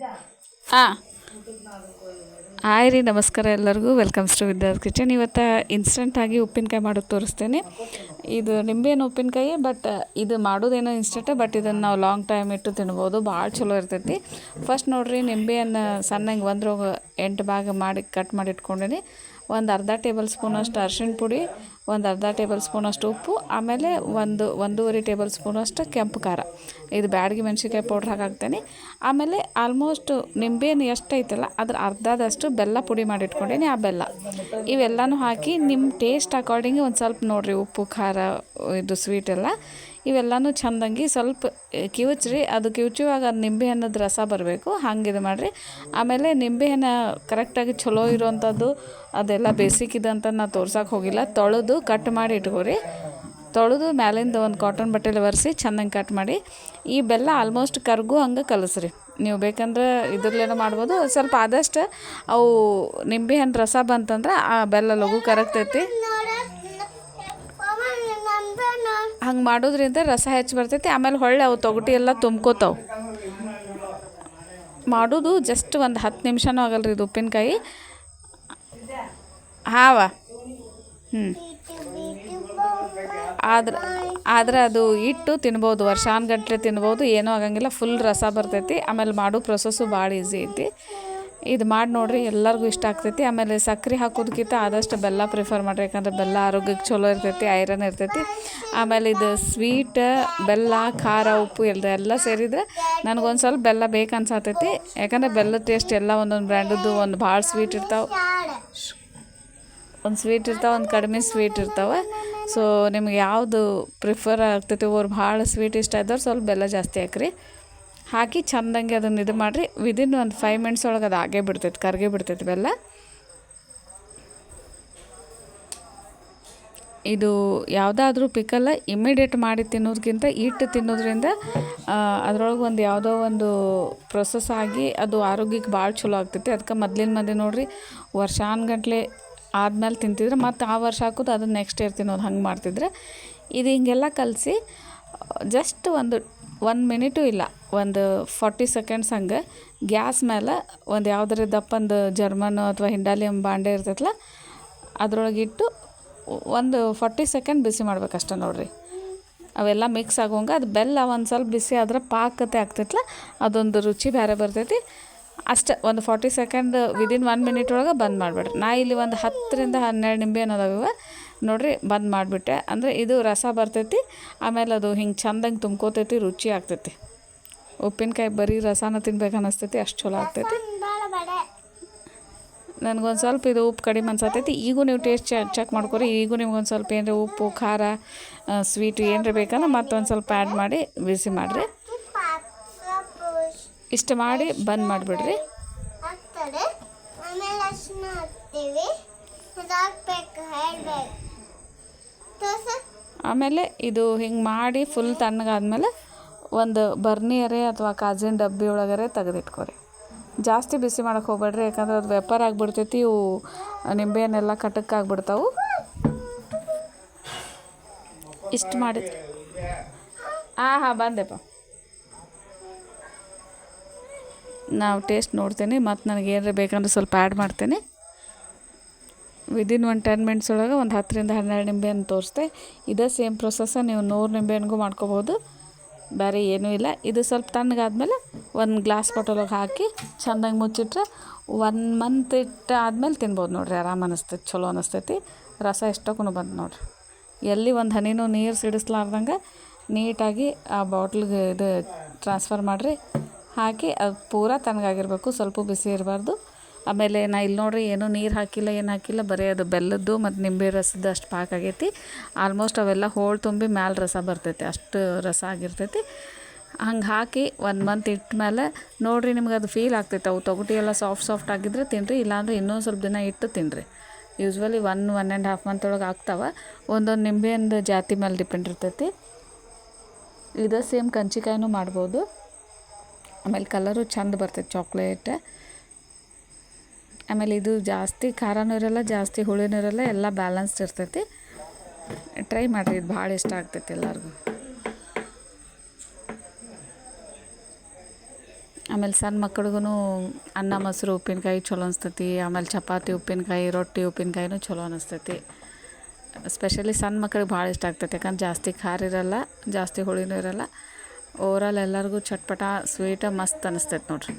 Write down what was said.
ಹಾಂ. ಹಾಯ್ ರೀ, ನಮಸ್ಕಾರ ಎಲ್ಲರಿಗೂ. ವೆಲ್ಕಮ್ಸ್ ಟು ವಿದ್ಯಾರ್ಥಿ ಕಿಚನ್ ಇವತ್ತು ಇನ್ಸ್ಟೆಂಟಾಗಿ ಉಪ್ಪಿನಕಾಯಿ ಮಾಡೋದು ತೋರಿಸ್ತೇನೆ. ಇದು ನಿಂಬೆಹಣ್ಣು ಉಪ್ಪಿನಕಾಯಿ ಬಟ್ ಇದು ಮಾಡೋದೇನೋ ಇನ್ಸ್ಟೆಂಟ್ ಬಟ್ ಇದನ್ನು ನಾವು ಲಾಂಗ್ ಟೈಮ್ ಇಟ್ಟು ತಿನ್ಬೋದು. ಭಾಳ ಚಲೋ ಇರ್ತೈತಿ. ಫಸ್ಟ್ ನೋಡಿರಿ, ನಿಂಬೆಹಣ್ಣು ಸಣ್ಣಗೆ ಒಂದ್ರೋಗ ಎಂಟು ಭಾಗ ಮಾಡಿ ಕಟ್ ಮಾಡಿ ಇಟ್ಕೊಂಡೀನಿ. ಒಂದು ಅರ್ಧ ಟೇಬಲ್ ಸ್ಪೂನಷ್ಟು ಅರ್ಶಿಣ ಪುಡಿ ಒಂದು ಅರ್ಧ ಟೇಬಲ್ ಸ್ಪೂನಷ್ಟು ಉಪ್ಪು, ಆಮೇಲೆ ಒಂದು, ಒಂದೂವರೆ ಟೇಬಲ್ ಸ್ಪೂನಷ್ಟು ಕೆಂಪು ಖಾರ. ಇದು ಬ್ಯಾಡಗಿ ಮೆಣಸಿನ್ಕಾಯಿ ಪೌಡ್ರ್ ಹಾಕಾಕ್ತೇನೆ ಆಮೇಲೆ ಆಲ್ಮೋಸ್ಟ್ ಎಷ್ಟು ಐತಲ್ಲ, ಅದ್ರ ಅರ್ಧದಷ್ಟು ಬೆಲ್ಲ ಪುಡಿ ಮಾಡಿ ಇಟ್ಕೊಂಡೀನಿ, ಆ ಬೆಲ್ಲ. ಇವೆಲ್ಲನೂ ಹಾಕಿ ನಿಮ್ಮ ಟೇಸ್ಟ್ ಅಕಾರ್ಡಿಂಗ್ ಒಂದು ಸ್ವಲ್ಪ ನೋಡಿರಿ ಉಪ್ಪು, ಖಾರ, ಇದು ಸ್ವೀಟ್ ಎಲ್ಲ. ಇವೆಲ್ಲನೂ ಚೆಂದಂಗಿ ಸ್ವಲ್ಪ ಕಿವುಚ್ರಿ, ಅದು ಕಿವುಚುವಾಗ ಅದು ನಿಂಬೆಹಣ್ಣದ ರಸ ಬರಬೇಕು, ಹಂಗೆ ಇದು ಮಾಡಿರಿ. ಆಮೇಲೆ ನಿಂಬೆಹಣ್ಣು ಕರೆಕ್ಟಾಗಿ ಚಲೋ ಇರುವಂಥದ್ದು ಅದೆಲ್ಲ ಬೇಸಿಕ್ ಇದಂತ ನಾನು ತೋರ್ಸೋಕೆ ಹೋಗಿಲ್ಲ. ತೊಳೆದು ಕಟ್ ಮಾಡಿ ಇಟ್ಕೋರಿ. ತೊಳೆದು ಮ್ಯಾಲಿಂದ ಒಂದು ಕಾಟನ್ ಬಟ್ಟೆಲಿ ಒರೆಸಿ ಚೆಂದಂಗೆ ಕಟ್ ಮಾಡಿ. ಈ ಬೆಲ್ಲ ಆಲ್ಮೋಸ್ಟ್ ಕರ್ಗು ಹಂಗೆ ಕಲಸ್ರಿ. ನೀವು ಬೇಕಂದ್ರೆ ಇದ್ರಲ್ಲೇನೋ ಮಾಡ್ಬೋದು. ಸ್ವಲ್ಪ ಆದಷ್ಟು ಅವು ನಿಂಬೆಹಣ್ಣು ರಸ ಬಂತಂದ್ರೆ ಆ ಬೆಲ್ಲ ಲಘು ಕರಗ್ತೈತಿ. ಹಂಗೆ ಮಾಡೋದ್ರಿಂದ ರಸ ಹೆಚ್ಚು ಬರ್ತೈತಿ, ಆಮೇಲೆ ಹೊಳ್ಳೆ ಅವು ತೊಗಟಿ ಎಲ್ಲ ತುಂಬ್ಕೋತಾವೆ. ಮಾಡೋದು ಜಸ್ಟ್ ಒಂದು ಹತ್ತು ನಿಮಿಷನೂ ಆಗಲ್ಲ ರೀ ಇದು ಉಪ್ಪಿನಕಾಯಿ. ಹಾವ? ಹ್ಞೂ ಆದ್ರೆ ಆದ್ರೆ ಅದು ಇಟ್ಟು ತಿನ್ಬೋದು, ವರ್ಷಾನುಗಟ್ಲೆ ತಿನ್ಬೋದು, ಏನೂ ಆಗಂಗಿಲ್ಲ ಫುಲ್ ರಸ ಬರ್ತೈತಿ. ಆಮೇಲೆ ಮಾಡೋ ಪ್ರೊಸೆಸ್ಸು ಭಾಳ ಈಸಿ ಐತಿ. ಇದು ಮಾಡಿ ನೋಡಿರಿ, ಎಲ್ಲರಿಗೂ ಇಷ್ಟ ಆಗ್ತೈತಿ. ಆಮೇಲೆ ಸಕ್ಕರೆ ಹಾಕೋದಕ್ಕಿಂತ ಆದಷ್ಟು ಬೆಲ್ಲ ಪ್ರಿಫರ್ ಮಾಡಿರಿ. ಯಾಕಂದ್ರೆ ಬೆಲ್ಲ ಆರೋಗ್ಯಕ್ಕೆ ಚಲೋ ಇರ್ತೈತಿ, ಐರನ್ ಇರ್ತೈತಿ. ಆಮೇಲೆ ಇದು ಸ್ವೀಟ್ ಬೆಲ್ಲ, ಖಾರ, ಉಪ್ಪು, ಎಲ್ಲ ಎಲ್ಲ ಸೇರಿದ್ರೆ ನನಗೊಂದು ಸ್ವಲ್ಪ ಬೆಲ್ಲ ಬೇಕು ಯಾಕಂದರೆ ಯಾಕಂದ್ರೆ ಬೆಲ್ಲದ ಟೇಸ್ಟ್ ಎಲ್ಲ ಒಂದೊಂದು ಬ್ರ್ಯಾಂಡದ್ದು ಒಂದು ಭಾಳ ಸ್ವೀಟ್ ಇರ್ತಾವೆ. ಒಂದು ಸ್ವೀಟ್ ಇರ್ತಾವೆ, ಒಂದು ಕಡಿಮೆ ಸ್ವೀಟ್ ಇರ್ತಾವೆ. ಸೊ ನಿಮ್ಗೆ ಯಾವುದು ಪ್ರಿಫರ್ ಆಗ್ತೈತಿ ಅವ್ರು ಭಾಳ ಸ್ವೀಟ್ ಇಷ್ಟ ಇದ್ದವ್ರು ಸ್ವಲ್ಪ ಬೆಲ್ಲ ಜಾಸ್ತಿ ಹಾಕ್ರಿ. ಹಾಕಿ ಚಂದಂಗೆ ಅದನ್ನು ಇದು ಮಾಡಿರಿ. ವಿದಿನ್ ಒಂದು ಫೈವ್ ಮಿನಿಟ್ಸ್ ಒಳಗೆ ಅದು ಆಗೇ ಬಿಡ್ತೈತೆ, ಕರ್ಗೆ ಬಿಡ್ತೈತೆ ಬೆಲ್ಲ. ಇದು ಯಾವುದಾದ್ರೂ ಪಿಕಲ್ಲ ಇಮಿಡಿಯೇಟ್ ಮಾಡಿ ತಿನ್ನೋದಕ್ಕಿಂತ ಇಟ್ಟು ತಿನ್ನೋದ್ರಿಂದ ಅದರೊಳಗೆ ಒಂದು ಯಾವುದೋ ಒಂದು ಪ್ರೊಸೆಸ್ ಆಗಿ ಅದು ಆರೋಗ್ಯಕ್ಕೆ ಭಾಳ ಚಲೋ ಆಗ್ತೈತಿ. ಅದಕ್ಕೆ ಮೊದ್ಲಿನ ಮಂದಿ ನೋಡಿರಿ ವರ್ಷಾನ್ಗಟ್ಲೆ ಆದಮೇಲೆ ತಿಂತಿದ್ರೆ, ಮತ್ತು ಆ ವರ್ಷ ಹಾಕೋದು ಅದನ್ನು ನೆಕ್ಸ್ಟ್ ಇಯರ್ ತಿನ್ನೋದು ಹಂಗೆ ಮಾಡ್ತಿದ್ರೆ. ಇದು ಹಿಂಗೆಲ್ಲ ಕಲಸಿ, ಜಸ್ಟ್ ಒಂದು ಒಂದು ಮಿನಿಟು ಇಲ್ಲ ಒಂದು ಫಾರ್ಟಿ ಸೆಕೆಂಡ್ಸ್ ಹಂಗೆ ಗ್ಯಾಸ್ ಮೇಲೆ ಒಂದು ಯಾವುದ್ರ ದಪ್ಪಂದು ಜರ್ಮನ್ ಅಥವಾ ಹಿಂಡಾಲಿಯಂ ಬಾಂಡೆ ಇರ್ತೈತಲ್ಲ ಅದರೊಳಗೆ ಇಟ್ಟು ಒಂದು ಫಾರ್ಟಿ ಸೆಕೆಂಡ್ ಬಿಸಿ ಮಾಡ್ಬೇಕು ಅಷ್ಟೇ ನೋಡಿರಿ. ಅವೆಲ್ಲ ಮಿಕ್ಸ್ ಆಗೋಂಗೆ ಅದು ಬೆಲ್ಲ ಒಂದು ಸ್ವಲ್ಪ ಬಿಸಿ ಆದ್ರೆ ಪಾಕತೆ ಆಗ್ತೈತಲ್ಲ ಅದೊಂದು ರುಚಿ ಬೇರೆ ಬರ್ತೈತಿ. ಅಷ್ಟೇ, ಒಂದು forty second within one minute ಒಳಗೆ ಬಂದ್ ಮಾಡಿಬಿಡ್ರಿ. ನಾ ಇಲ್ಲಿ ಒಂದು ಹತ್ತರಿಂದ ಹನ್ನೆರಡು ನಿಂಬೆ ಅದಾವ ನೋಡಿರಿ, ಬಂದ್ ಮಾಡಿಬಿಟ್ಟೆ. ಅಂದರೆ ಇದು ರಸ ಬರ್ತೈತಿ, ಆಮೇಲೆ ಅದು ಹಿಂಗೆ ಚಂದಂಗೆ ತುಂಬ್ಕೋತೈತಿ, ರುಚಿ ಆಗ್ತೈತಿ. ಉಪ್ಪಿನಕಾಯಿ ಬರೀ ರಸನ ತಿನ್ಬೇಕು ಅನ್ನಿಸ್ತೈತಿ ಅಷ್ಟು ಚಲೋ ಆಗ್ತೈತಿ. ನನಗೊಂದು ಸ್ವಲ್ಪ ಇದು ಉಪ್ಪು ಕಡಿಮೆ ಅನ್ಸತ್ತೈತಿ ಈಗೂ ನೀವು ಟೇಸ್ಟ್ ಚೆಕ್ ಮಾಡ್ಕೊರಿ ಈಗೂ ನಿಮ್ಗೊಂದು ಸ್ವಲ್ಪ ಏನರ ಉಪ್ಪು ಖಾರ ಸ್ವೀಟು ಏನರ ಬೇಕಂದ್ರೆ ಮತ್ತೊಂದು ಸ್ವಲ್ಪ ಆ್ಯಡ್ ಮಾಡಿ ಬಿಸಿ ಮಾಡಿರಿ. ಇಷ್ಟು ಮಾಡಿ ಬಂದ್ ಮಾಡಿಬಿಡ್ರಿ. ಆಮೇಲೆ ಇದು ಹಿಂಗೆ ಮಾಡಿ ಫುಲ್ ತಣ್ಣಗಾದ್ಮೇಲೆ ಒಂದು ಬರ್ನಿಯರೇ ಅಥವಾ ಕಾಜಿನ ಡಬ್ಬಿ ಒಳಗರೆ ತೆಗೆದಿಟ್ಕೊರಿ. ಜಾಸ್ತಿ ಬಿಸಿ ಮಾಡಕ್ಕೆ ಹೋಗ್ಬೇಡ್ರಿ, ಯಾಕಂದ್ರೆ ಅದು ವೆಪರ್ ಆಗಿಬಿಡ್ತೈತಿ, ಇವು ನಿಂಬೆಹಣ್ಣೆಲ್ಲ ಕಟಕ್ಕಾಗ್ಬಿಡ್ತಾವು ಇಷ್ಟು ಮಾಡಿ ಹಾಂ ಹಾಂ, ಬಂದೆಪ್ಪ. ನಾವು ಟೇಸ್ಟ್ ನೋಡ್ತೀನಿ ಮತ್ತು ನನಗೆ ಏನಾರ ಬೇಕಂದ್ರೆ ಸ್ವಲ್ಪ ಆ್ಯಡ್ ಮಾಡ್ತೀನಿ. ವಿದಿನ್ ಒನ್ ಟೆನ್ ಮಿನಿಟ್ಸ್ ಒಳಗೆ ಒಂದು ಹತ್ತರಿಂದ ಹನ್ನೆರಡು ನಿಂಬೆಹಣ್ಣು ತೋರಿಸ್ದೆ. ಇದೇ ಸೇಮ್ ಪ್ರೊಸೆಸ್ಸ ನೀವು ನೂರು ನಿಂಬೆಹಣ್ಣಿಗೂ ಮಾಡ್ಕೋಬೋದು. ಬೇರೆ ಏನೂ ಇಲ್ಲ. ಇದು ಸ್ವಲ್ಪ ತಣ್ಣಗಾದ್ಮೇಲೆ ಒಂದು ಗ್ಲಾಸ್ ಬಾಟಲಿಗೆ ಹಾಕಿ ಚೆಂದಾಗಿ ಮುಚ್ಚಿಟ್ರೆ ಒನ್ ಮಂತ್ ಇಟ್ಟು ಆದಮೇಲೆ ತಿನ್ಬೋದು ನೋಡಿರಿ, ಆರಾಮ ಅನಿಸ್ತೈತಿ ಚಲೋ ಅನಿಸ್ತೈತಿ. ರಸ ಎಷ್ಟಕ್ಕೂ ಬಂತು ನೋಡಿರಿ. ಎಲ್ಲಿ ಒಂದು ಹನಿನೂ ನೀರು ಸಿಡಿಸ್ಲಾರ್ದಂಗೆ ನೀಟಾಗಿ ಆ ಬಾಟ್ಲಿಗೆ ಇದು ಟ್ರಾನ್ಸ್ಫರ್ ಮಾಡಿರಿ. ಹಾಕಿ ಅದು ಪೂರ ತಣ್ಣಗಾಗಿರ್ಬೇಕು, ಸ್ವಲ್ಪ ಬಿಸಿ ಇರಬಾರ್ದು. ಆಮೇಲೆ ನಾ ಇಲ್ಲಿ ನೋಡ್ರಿ ಏನು ನೀರು ಹಾಕಿಲ್ಲ, ಏನು ಹಾಕಿಲ್ಲ, ಬರೀ ಅದು ಬೆಲ್ಲದ್ದು ಮತ್ತು ನಿಂಬೆ ರಸದ್ದು ಅಷ್ಟು ಪಾಕ ಆಗೈತಿ. ಆಲ್ಮೋಸ್ಟ್ ಅವೆಲ್ಲ ಹೋಳು ತುಂಬಿ ಮ್ಯಾಲೆ ರಸ ಬರ್ತೈತಿ, ಅಷ್ಟು ರಸ ಆಗಿರ್ತೈತಿ. ಹಂಗೆ ಹಾಕಿ ಒಂದು ಮಂತ್ ಇಟ್ಟ ಮೇಲೆ ನೋಡಿರಿ ನಿಮ್ಗೆ ಅದು ಫೀಲ್ ಆಗ್ತೈತೆ. ಅವು ತೊಗಟಿ ಎಲ್ಲ ಸಾಫ್ಟ್ ಸಾಫ್ಟ್ ಆಗಿದ್ರೆ ತಿನ್ನಿರಿ ಇಲ್ಲಾಂದ್ರೆ ಇನ್ನೊಂದು ಸ್ವಲ್ಪ ದಿನ ಇಟ್ಟು ತಿನ್ನಿರಿ usually one one and half month ಒಳಗೆ ಆಗ್ತಾವೆ. ಒಂದೊಂದು ಅಂದ ಜಾತಿ ಮೇಲೆ ಡಿಪೆಂಡ್ ಇರ್ತೈತಿ. ಇದು ಸೇಮ್ ಕಂಚಿಕಾಯಿನೂ ಮಾಡ್ಬೋದು. ಆಮೇಲೆ ಕಲರು ಚಂದ ಬರ್ತೈತೆ ಚಾಕ್ಲೇಟ್ ಆಮೇಲೆ ಇದು ಜಾಸ್ತಿ ಖಾರನೂ ಇರಲ್ಲ, ಜಾಸ್ತಿ ಹುಳಿನೂ ಇರಲ್ಲ, ಎಲ್ಲ ಬ್ಯಾಲೆನ್ಸ್ಡ್ ಇರ್ತೈತಿ. ಟ್ರೈ ಮಾಡಿರಿ, ಇದು ಭಾಳ ಇಷ್ಟ ಆಗ್ತೈತಿ ಎಲ್ಲರಿಗೂ. ಆಮೇಲೆ ಸಣ್ಣ ಮಕ್ಳಿಗೂ ಅನ್ನ ಮೊಸರು ಉಪ್ಪಿನಕಾಯಿ ಚಲೋ ಅನಿಸ್ತೈತಿ. ಆಮೇಲೆ ಚಪಾತಿ ಉಪ್ಪಿನಕಾಯಿ, ರೊಟ್ಟಿ ಉಪ್ಪಿನಕಾಯಿನೂ ಚಲೋ ಅನಿಸ್ತೈತಿ. ಸ್ಪೆಷಲಿ ಸಣ್ಣ ಮಕ್ಳಿಗೆ ಭಾಳ ಇಷ್ಟ ಆಗ್ತೈತೆ, ಯಾಕಂದ್ರೆ ಜಾಸ್ತಿ ಖಾರ ಇರಲ್ಲ, ಜಾಸ್ತಿ ಹುಳಿನೂ ಇರಲ್ಲ. ಓವರಾಲ್ ಎಲ್ಲರಿಗೂ ಚಟ್ಪಟ ಸ್ವೀಟ ಮಸ್ತ್ ಅನಿಸ್ತೈತೆ ನೋಡ್ರಿ.